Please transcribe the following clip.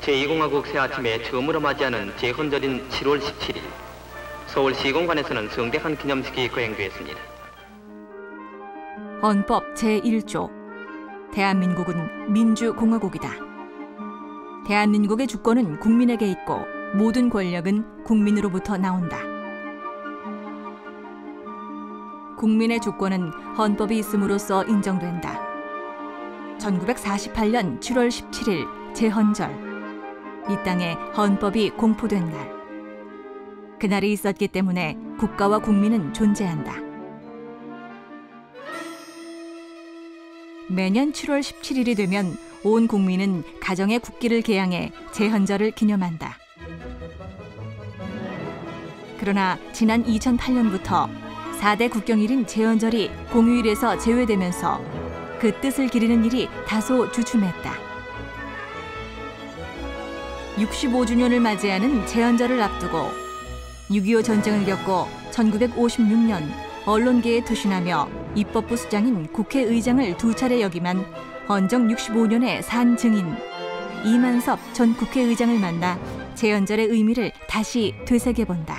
제2공화국 새 아침에 처음으로 맞이하는 제헌절인 7월 17일 서울 시 공관에서는 성대한 기념식이 거행되었습니다. 헌법 제1조 대한민국은 민주공화국이다. 대한민국의 주권은 국민에게 있고 모든 권력은 국민으로부터 나온다. 국민의 주권은 헌법이 있음으로써 인정된다. 1948년 7월 17일 제헌절 이 땅에 헌법이 공포된 날. 그날이 있었기 때문에 국가와 국민은 존재한다. 매년 7월 17일이 되면 온 국민은 가정의 국기를 개양해 제헌절을 기념한다. 그러나 지난 2008년부터 4대 국경일인 제헌절이 공휴일에서 제외되면서 그 뜻을 기리는 일이 다소 주춤했다. 65주년을 맞이하는 제헌절을 앞두고 6.25 전쟁을 겪고 1956년 언론계에 투신하며 입법부 수장인 국회의장을 두 차례 역임한 헌정 65년의 산 증인 이만섭 전 국회의장을 만나 제헌절의 의미를 다시 되새겨 본다.